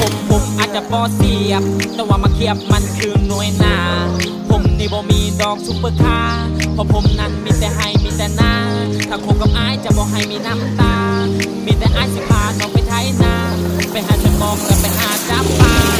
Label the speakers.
Speaker 1: ผมผมอาจจะบอเสียบ แต่ว่ามาเคียบมันคือหน่วยนา ผมนี่บ่มีดอกซุปเปอร์คาเพราะผมนั้นมีแต่ให้มีแต่หน้าถ้าคบกับไอาจะบอให้มีน้ำตา มีแต่ไอายสิพาน้องไปไทยนา ไปหาชะมองและไปหาจับปลา